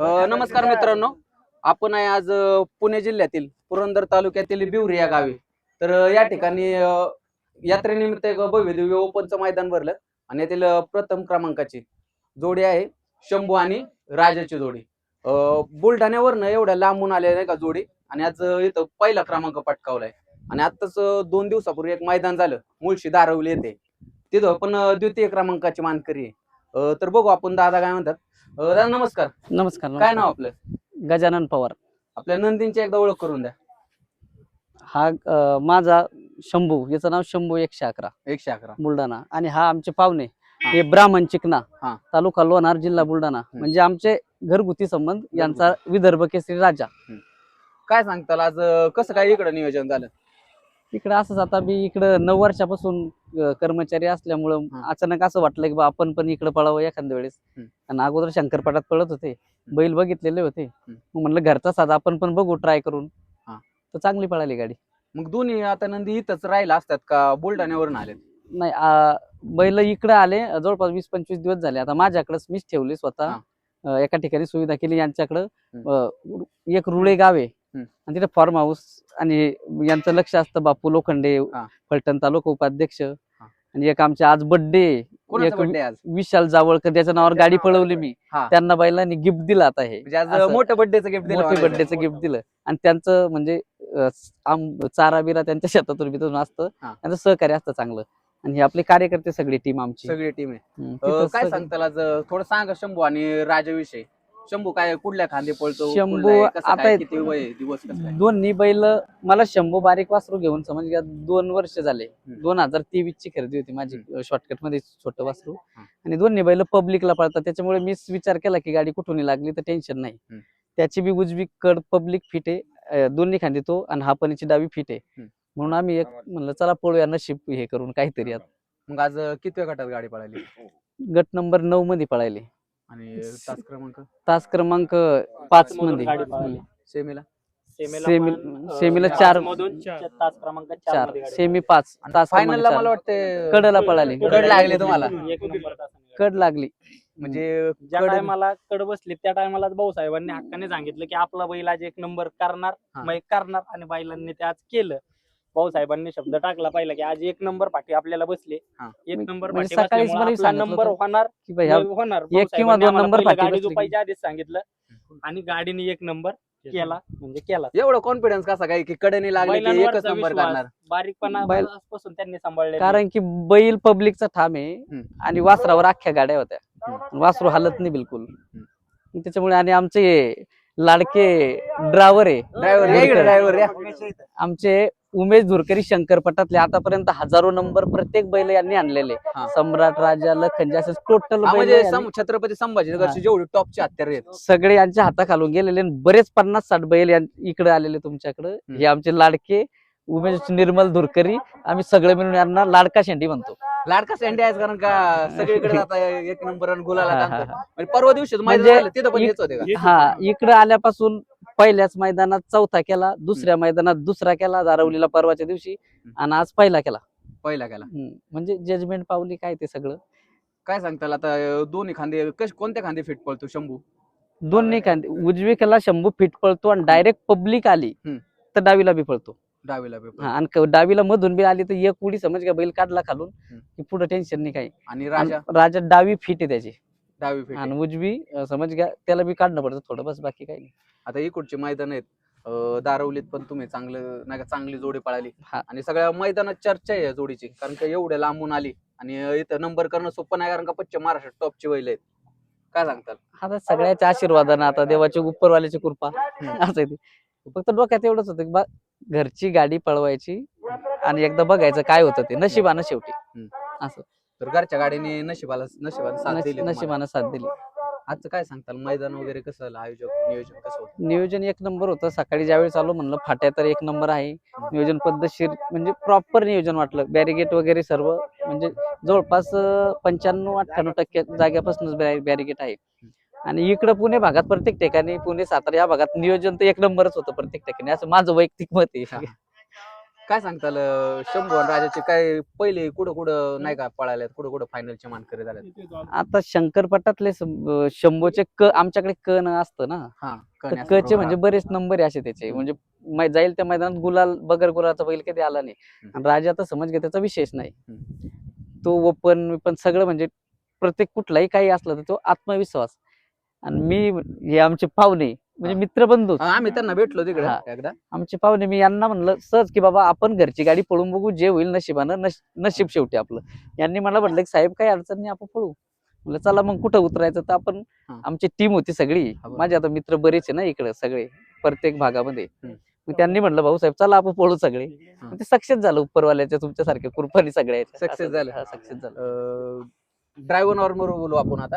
अ, नमस्कार मित्रांनो. आपण आहे आज अ, पुणे जिल्ह्यातील पुरंदर तालुक्यातील बिवरी या गावी. तर अ, या ठिकाणी अ, यात्रेनिमित्त एक भव्य दिव्य ओपनचं मैदान भरलं आणि यातील अ, प्रथम क्रमांकाची जोडी आहे शंभू आणि राजाची जोडी. अ, बुलढाण्यावरनं एवढ्या लांबून आले नाही का जोडी? आणि आज अ, इथं पहिला क्रमांक पटकावलाय. आणि आताच दोन दिवसापूर्वी एक मैदान झालं. मुळशी दारवली येते तिथं पण अ, द्वितीय क्रमांकाची मानकरी आहे. अ, तर बघू आपण दादा काय म्हणतात. अ, दादा नमस्कार. नमस्कार काय नमस्कार. नाव आपलं? गजानन पवार. आपल्या नंदींची एकदा ओळख करून द्या. हा अ, माझा शंभू याचं नाव शंभू एकशे अकरा. एकशे अकरा. बुलढाणा. आणि हा आमचे पाहुणे. हा. ब्राह्मण चिकना. हा. तालुका लोणार जिल्हा बुलढाणा. म्हणजे आमचे घरगुती संबंध यांचा विदर्भ केसरी राजा. काय सांगताल आज अं, कसं काय इकडं नियोजन झालं? इकडे असंच आता मी इकडं नऊ वर्षापासून कर्मचारी असल्यामुळं. अचानक असं वाटलं की बा आपण पण इकडे पळावं एखाद्या वेळेस. आणि अगोदर शंकरपाटात पळत होते. बैल बघितलेले होते. मग म्हणलं घरचा साधा आपण पण बघू ट्राय करून. तर चांगली पळाली गाडी. मग दोन्ही आता नंदी इथंच राहिला असतात का बुलढाण्यावरून आले नाही बैल इकडे आले जवळपास वीस पंचवीस दिवस झाले. आता माझ्याकडेच मीच ठेवली स्वतः. एका ठिकाणी सुविधा केली. यांच्याकडं एक रुळे गाव. आणि तिथे फार्म हाऊस आणि यांचं लक्ष असतं बापू लोखंडे. फलटण तालुका उपाध्यक्ष. आणि एक आमचे आज बर्थडे विशाल जावळकर त्याच्या नावावर गाडी पळवली मी. त्यांना बैलांनी गिफ्ट दिलं आता हे. म्हणजे मोठं बर्थडेचं गिफ्ट दिलं मोठे. बर्थडेचं गिफ्ट दिलं. आणि त्यांचं म्हणजे चारा बिरा त्यांच्या शेतातून बितून असतं. त्यांचं सहकार्य असतं चांगलं. आणि हे आपले कार्यकर्ते सगळी टीम आमची. सगळी टीम आहे. काय सांगताल थोडं सांगा शंभू आणि राजाविषयी शंभू काय कुठल्या खांदे पळतो शंभू कसं आता काय, हे- किती वय आहे, दिवस कसं काय? दोन्ही बैल मला शंभू बारीक वासरू घेऊन समज घ्या दोन वर्ष झाले. दोन हजार तेवीस ची खरेदी होती माझी शॉर्टकटमध्ये छोटं वासरू. आणि दोन्ही बैल पब्लिकला पळतात त्याच्यामुळे मी विचार केला की गाडी कुठून लागली तर टेन्शन नाही. त्याची बी उजवी कड पब्लिक फिट आहे अं, दोन्ही खांदी तो आणि हा पणीची डावी फिट आहे. हम्म. म्हणून आम्ही एक म्हणलं चला पळूया नशीब हे करून काहीतरी आता. मग आज कितव्या गटात गाडी पळाली? गट नंबर नऊ मध्ये पळायले आणि तास क्रमांक? तास क्रमांक पाच मध्ये. गाडी पळाली. सेमीला? सेमी- पण, अं, सेमीला पाच चार- मधून तास क्रमांक चार चार. मध्ये गाडी सेमी पाच. तास फायनलला मला. वाटतं कडला पळाली. कड लागली तुम्हाला. एक नंबर तासाने गाडी. कड लागली. म्हणजे ज्या कड- टायमाला कड बसली त्या टायमाला भाऊसाहेबांनी हक्काने सांगितलं की आपला बैल आज एक नंबर करणार हा. मग एक करणार आणि बैलांनी ते आज केलं. भाऊसाहेबांनी शब्द टाकला पाहिला की आज एक नंबर पाठी आपल्याला बसले. हा. एक नंबर म्हणजे पाठी सकाळीच बसल्यामुळे मला आपला सांगितलं नंबर होतं. होणार. की भाई ह्या होणार. एक किंवा दोन आम्हाला नंबर पहिलं पाठी गाडी बसली. झोपायच्या आधीच सांगितलं आणि गाडीने एक नंबर केला. म्हणजे केला. एवढं कॉन्फिडन्स कसा काय की कडेने लागले की एकच बैलांवरचा नंबर विश्वास, करणार? बारीकपणा बैल- पासून त्यांनी सांभाळले कारण की बैल पब्लिकचा ठाम आहे हम्म. आणि वासरावर अख्ख्या गाड्या होत्या. वासरू हालत नाही बिलकुल. त्याच्यामुळे आणि आमचे लाडके ड्रायव्हर आहे. ड्रायव्हर या इकडे ड्रायव्हर या. आमचे उमेश धुरकरी शंकरपटातले आतापर्यंत हजारो नंबर प्रत्येक बैल यांनी आणलेले. हा. सम्राट राजा लखनजी असे टोटल हा, म्हणजे सम- छत्रपती संभाजीनगरचे हा. जेवढे टॉपचे हत्यार आहेत. सगळे यांच्या हाताखालून गेलेले आणि बरेच पन्नास साठ बैल यां- इकडे आलेले तुमच्याकडे. हे आमचे लाडके उमेश निर्मल धुरकरी. आम्ही सगळे मिळून यांना लाडका शेंडी म्हणतो. लाडका सँडी आहे कारण का सगळीकडे आता एक नंबर गुलाला हा, हा, हा. म्हणजे परवा दिवशी म्हणजे झालं तिथं पण इ- हेच होते का? हा इकडे आल्यापासून पहिल्याच मैदानात चौथा केला दुसऱ्या मैदानात दुसरा केला दारवलीला परवाच्या दिवशी आणि आज पहिला केला. पहिला हम्म. म्हणजे जजमेंट पावली काय ते सगळं? काय सांगताल आता अं, दोन्ही खांदे कश कोणत्या खांदे फिट पळतो शंभू? दोन्ही खांदे उजवी केला शंभू फिट पळतो आणि डायरेक्ट पब्लिक आली हम्म. तर डावीला बी पळतो. डावीला आणि क- डावीला मधून बी आली तर एक उडी समज का बैल काढला खालून हम्म. की पुढे टेन्शन नाही काही. आणि आणि राजा राजा डावी फिट आहे त्याची. डावी फिट. आणि उजवी अं, समज घ्या त्याला बी काढणं पडतं थोडं बस बाकी काही नाही. आता इकडचे मैदान आहेत? अं, दारवलीत पण तुम्ही चांगलं नाही का चांगली जोडी पळाली. हा. आणि सगळ्या मैदानात चर्चा आहे या जोडीची कारण का एवढ्या लांबून आली. आणि अं, इथं नंबर करणं सोपं नाही कारण का पश्चिम महाराष्ट्रात टॉपची बैल आहेत. काय सांगताल? आता सगळ्याच्या आशीर्वादानं आता देवाची उपरवाल्याची कृपा. असं आहे ते. फक्त डोक्यात एवढंच होतं की बा घरची गाडी पळवायची आणि एकदा बघायचं काय होतं ते. नशिबानं शेवटी. असं. तर घरच्या गाडीने नशिबाला नशिबाला साथ नश- दिली तुम्हाला. नशिबानं साथ दिली. आजचं काय सांगताल? मैदान वगैरे कसं झालं? आयोजक नियोजन कसं होतं? नियोजन एक नंबर होतं. सकाळी ज्यावेळी चालू म्हणलं फाट्या तर एक नंबर आहे. नियोजन पद्धतशीर म्हणजे प्रॉपर नियोजन वाटलं. बॅरिगेट वगैरे सर्व म्हणजे जवळपास पंच्याण्णव अठ्ठ्याण्णव टक्के जाग्यापासूनच बॅरिगेट आहे. आणि इकडं पुणे भागात प्रत्येक ठिकाणी पुणे सातारा या भागात नियोजन तर एक नंबरच होतं प्रत्येक ठिकाणी. असं माझं वैयक्तिक मत आहे. काय सांगताल शंभू आणि राजाचे काय पहिले कुठं कुठं नाही का पळाल्यात कुठं कुठं फायनलचे मानकरी झाल्यात आता शंकरपटातले सं- अं, शंभूचे क आमच्याकडे क न असतं ना. हा तर कन्या क चे. म्हणजे बरेच नंबर आहे असे त्याचे. म्हणजे मै- जाईल त्या मैदानात गुलाल बगर गुलाचा बैल कधी आला नाही. आणि राजा तर समज घे त्याचा विशेष नाही. तो ओपन पण सगळं म्हणजे प्रत्येक कुठलाही काही असलं तर तो आत्मविश्वास. आणि मी हे आमचे पाहुणे म्हणजे. मित्रबंधू हा, आम्ही त्यांना भेटलो तिकडे हा. एकदा आमचे पाहुणे मी यांना म्हणलं सहज की बाबा आपण घरची गाडी पळून बघू जे होईल नशिबानं नश- नशीब शेवटी आपलं यांनी मला म्हटलं की साहेब काही अडचण नाही आपण पळू म्हणलं चला मग कुठं उतरायचं तर आपण हा. आमची टीम होती सगळी बरोबर. माझे आता मित्र बरेच आहे ना इकडे सगळे प्रत्येक भागामध्ये हम्म. मग त्यांनी म्हटलं भाऊ साहेब चला आपण पळू सगळे. मग ते सक्सेस झालं उपरवाल्याच्या तुमच्यासारख्या कृपानी सगळ्या Success झालं. सक्सेस झालं ड्रायव्हर वर बोलू आपण आता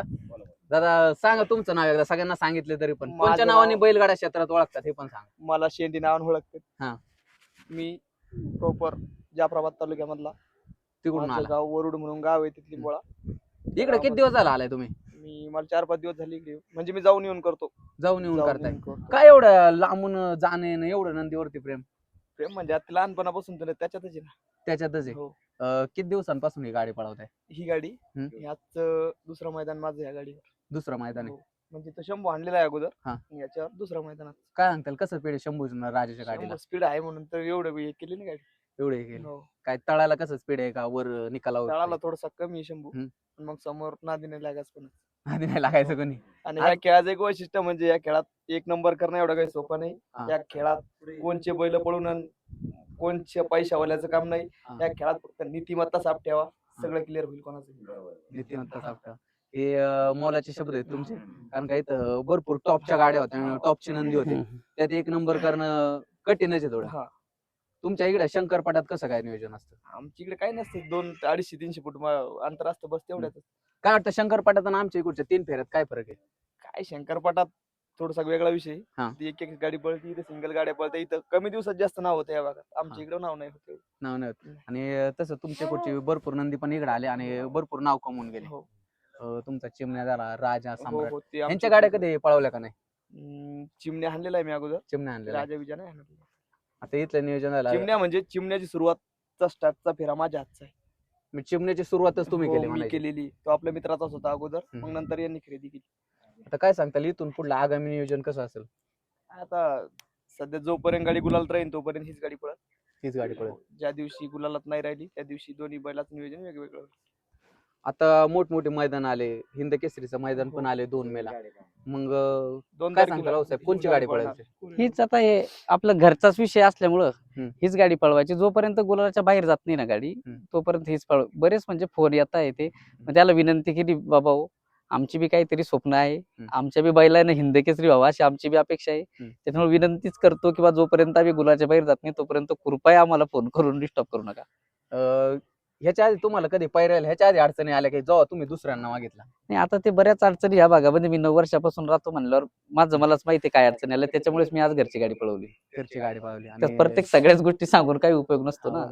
दादा सांगा तुमचं नाव एकदा सगळ्यांना सांगितलं तरी पण. कोणत्या माझं नावाने नाव- बैलगाडा क्षेत्रात ओळखतात हे पण सांगा. मला शेंडी नावाने ओळखतात. हा. मी प्रॉपर जाफराबाद तालुक्यामधला. तिकडून माझं आला. गाव वरुड म्हणून गाव आहे तिथली बोळा. इकडे किती दिवस झाला आलाय तुम्ही? मी मला चार पाच दिवस झाले इकडे. येऊन. म्हणजे मी जाऊन येऊन करतो. जाऊन येऊन जाऊन करताय. येऊन करतो. काय एवढं लांबून जाणे एवढं नंदीवरती प्रेम? प्रेम म्हणजे आता लहानपणापासून तर त्याच्यातच आहे ना. त्याच्यातच आहे. हो. अं, किती दिवसांपासून ही गाडी पळवताय? ही गाडी हम्म. आजचं दुसरं मैदान माझं या गाडीवर. दुसरं मैदान आहे. हो. म्हणजे तो शंभू आणलेला आहे अगोदर. हा. याच्यावर दुसऱ्या मैदानात. काय सांगताल कसं पेढे शंभू राजाच्या गाडीला? स्पीड आहे म्हणून तर एवढं हे केली ना गाडी. एवढे हो. काय तळाला कसं स्पीड आहे का? वर निकालावर तळाला थोडासा कमी आहे शंभू. हम्म. पण मग समोर नादीने लागायच पण आधी नाही लागायचं कोणी? आणि आज- या खेळाचं एक वैशिष्ट्य म्हणजे या खेळात एक नंबर करणं एवढं काही सोपं नाही. हा. या खेळात कोणचे बैल पळून आण, कोणचे पैशावाल्याचं काम नाही. हा. या खेळात फक्त नीतिमत्ता साफ ठेवा. सगळं क्लिअर होईल कोणाचं नीतिमत्ता सापटा हे अं, मोलाचे शब्द आहेत तुमचे. कारण का इथं भरपूर टॉपच्या गाड्या होत्या टॉपची नंदी होती. त्यात एक नंबर करणं कठीणच आहे थोडं. हा. तुमच्या इकडे शंकरपाटात कसं काय नियोजन असतं? आमच्या इकडे काही नसतं. दोन अडीचशे तीनशे फूट म- अंतर असतं बस तेवढ्याच काय वाटतं शंकरपाटात आणि आमच्या इकडच्या तीन फेऱ्यात काय फरक आहे? काय शंकरपाटात थोडासा वेगळा विषय हा. ती एक एक गाडी पळते इथे सिंगल गाड्या पळते इथं कमी दिवसात जास्त नाव होतं या भागात. हा. आमच्या इकडे नाव नाही होत नाव नाही होत. आणि अं, तसं तुमच्या पुढची भरपूर नंदी पण इकडे आले आणि भरपूर नाव कमवून गेले. हो. अं, तुमचा चिमण्या झाला राजा हो सम्राट. हो ते यांच्या आमच्या गाड्या कधी पळवल्या का नाही? हम्म, चिमण्या हाणलेला आहे मी अगोदर. चिमण्या आणलेल्या राजा विजय नाही हाणलेला. आता इथलं नियोजन झालं. चिमण्या म्हणजे चिमण्याची सुरुवातचा स्टार्टचा फेरा माझ्या हातचा आहे. चिमण्याची सुरुवातच तुम्ही हो, केली मी म्हणायची. केलेली. तो आपल्या मित्राचाच होता अगोदर. मग हम्म. नंतर यांनी खरेदी केली. आता काय सांगताल इथून पुढलं आगामी नियोजन कसं असेल? आता सध्या जोपर्यंत गाडी गुलालात राहील तोपर्यंत हीच गाडी पळत हीच गाडी पळेल. ज्या दिवशी गुलालात नाही राहिली त्या दिवशी दोन्ही बैलाचं नियोजन वेगवेगळं होईल. आता मोठमोठे मैदान आले. हिंद केसरीचं मैदान पण आले दोन मेला. मग दोन काय तारखेला सांगता रावसाहेब, कोणची गाडी पळणार. हीच आता हे आपलं घरचाच विषय असल्यामुळं हम्म. हीच गाडी पळवायची. जोपर्यंत गुलाच्या बाहेर जात नाही ना गाडी हम्म. तोपर्यंत हीच पळव बरेच म्हणजे फोन येत आहे ते. मग त्याला विनंती केली बाबा हो आमची बी काहीतरी स्वप्न आहे. आमच्या बी बैलानं हिंद केसरी व्हावा अशी आमची बी अपेक्षा आहे. हम्म. त्याच्यामुळे विनंतीच करतो किंवा जोपर्यंत आम्ही गुलाच्या बाहेर जात नाही तोपर्यंत कृपया आम्हाला फोन करून डिस्टर्ब करू नका. अं, ह्याच्या आधी तुम्हाला कधी पैरायला ह्याच्या आधी अडचणी आल्या की जेव्हा तुम्ही दुसऱ्यांना मागितला? नाही आता ते बऱ्याच अडचणी या भागामध्ये मी नऊ वर्षापासून राहतो म्हणल्यावर माझं मलाच माहिती काय अडचणी आल्या. त्याच्यामुळेच मी आज घरची गाडी पळवली. घरची गाडी पावली तर प्रत्येक सगळ्याच गोष्टी सांगून काही उपयोग नसतो ना.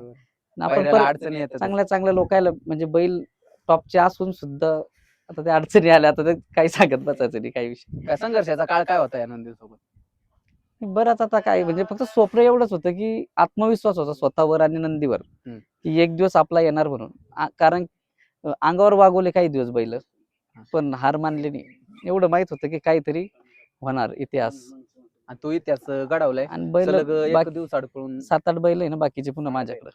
आपण अडचणी येतात चांगल्या चांगल्या लोकायला म्हणजे बैल टॉपचे असून सुद्धा आता त्या अडचणी आल्या. आता ते काही सांगत बसायचं नाही काही विषय काय संघर्षाचा काळ काय होता या नंदी सोबत बरंच आता काय म्हणजे फक्त स्वप्न एवढंच होतं की आत्मविश्वास होता स्वतःवर आणि नंदीवर. की एक दिवस आपला येणार म्हणून. कारण अंगावर वागवले काही दिवस बैल पण हार मानले नाही. एवढं माहीत होतं की काहीतरी होणार इतिहास. आणि तो इतिहास घडवलाय. आणि बैल दिवस अडकळून सात आठ बैल आहे ना बाकीचे पुन्हा माझ्याकडे.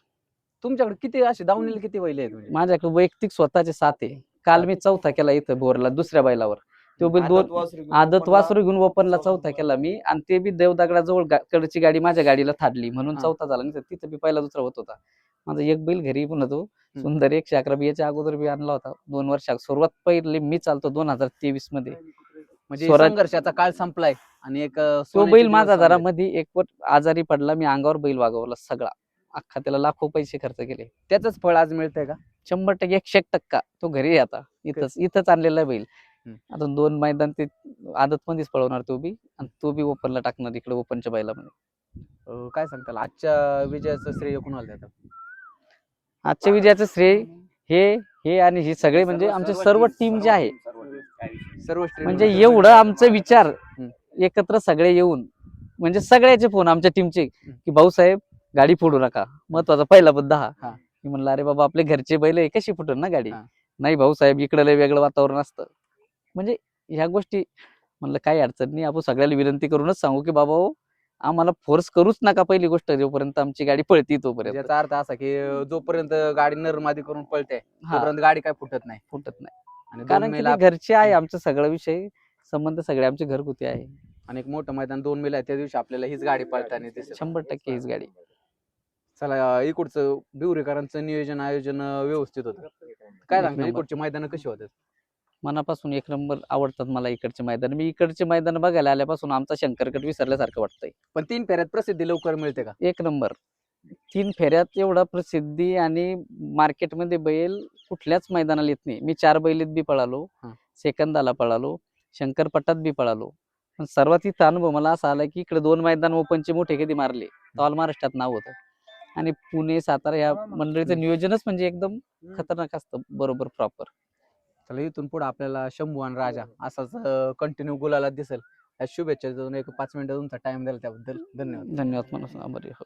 तुमच्याकडे किती असे दावणीला किती बैल आहेत म्हणजे? माझ्याकडे वैयक्तिक स्वतःचे सात आहे. काल मी चौथा केला इथं बोरला दुसऱ्या बैलावर. तो बैल आदत दोन आदत ओपनला वासरू घेऊन ओपनला चौथा केला मी. आणि ते बी देवदागडाजवळ कडची गाडी माझ्या गाडीला थाडली म्हणून. चौथा झाला. नाही तर तिथं बी पहिला दुसरा होत होता. माझा एक बैल घरी पुन्हा तो सुंदर एकशे अकरा बियाच्या अगोदर बी आणला होता. दोन वर्षा सुरुवात पहिले मी चालतो दोन हजार तेवीसमध्ये. म्हणजे संघर्षाचा काळ संपलाय. आणि एक तो बैल माझा. जरा मध्ये एक आजारी पडला. मी अंगावर बैल वागवला सगळा. अख्खा त्याला लाखो पैसे खर्च केले. त्याच फळ आज मिळतंय का? शंभर टक्के एकशे एक टक्का. तो घरी आता. इथंच इथंच आणलेला बैल. आता दोन मैदान ते आदत मध्येच पळवणार तो बी आणि तो बी ओपनला टाकणार इकडे ओपनच्या बैलामध्ये अं, काय सांगताल? आजच्या विजयाचं श्रेय कुणाला देतात? आजच्या विजयाचं श्रेय हे हे आणि हे सगळे म्हणजे आमचे सर्व टीम जे आहे. सर्व म्हणजे एवढं आमचं विचार. एकत्र सगळे येऊन म्हणजे सगळ्याचे फोन आमच्या टीमचे की भाऊसाहेब गाडी फोडू नका. महत्त्वाचा पहिला मुद्दा हा. मी म्हणलं अरे बाबा आपले घरचे बैल कशी फुटल ना गाडी. नाही भाऊसाहेब इकडे लय वेगळं वातावरण असतं. म्हणजे ह्या गोष्टी म्हणलं काही अडचण नाही. आपण सगळ्याला विनंती करूनच सांगू की बाबा हो आम्हाला फोर्स करूच नका पहिली गोष्ट जोपर्यंत आमची गाडी पळती तोपर्यंत. याचा अर्थ असा की जोपर्यंत गाडी नरमादी करून पळते तोपर्यंत गाडी काय फुटत नाही. फुटत नाही. कारण घरचे आहे आमचं सगळं विषय संबंध सगळे आमचे घरगुती आहे. आणि एक मोठं मैदान दोन मेला आहे त्या दिवशी आपल्याला हीच गाडी पळताना शंभर टक्के हीच गाडी. चला इकडचं बिवरेकरांचं नियोजन आयोजन व्यवस्थित होतं. काय सांगता. इकडची मैदान कशी होतात? मनापासून एक नंबर आवडतात मला इकडचे मैदान. मी इकडचे मैदान बघायला आल्यापासून आमचा शंकरगड विसरल्यासारखं वाटतंय. पण तीन फेऱ्यात प्रसिद्धी लवकर मिळते का? एक नंबर. तीन फेऱ्यात एवढा प्रसिद्धी आणि मार्केटमध्ये बैल कुठल्याच मैदानाला येत नाही. मी चार बैलीत बी पळालो. सेकंदाला पळालो शंकरपटात बी पळालो. पण सर्वात इथं अनुभव मला असा आला की इकडे दोन मैदान ओपनचे मोठे कधी मारले? ऑल महाराष्ट्रात नाव होतं. आणि पुणे सातारा या मंडळीचं नियोजनच म्हणजे एकदम खतरनाक असतं. बरोबर प्रॉपर चला इथून पुढे आपल्याला शंभू आणि राजा असाच कंटिन्यू गुलाला दिसेल. या शुभेच्छा एक पाच मिनिटं तुमचा टाइम दिला त्याबद्दल. धन्यवाद. धन्यवाद मला आभारी हो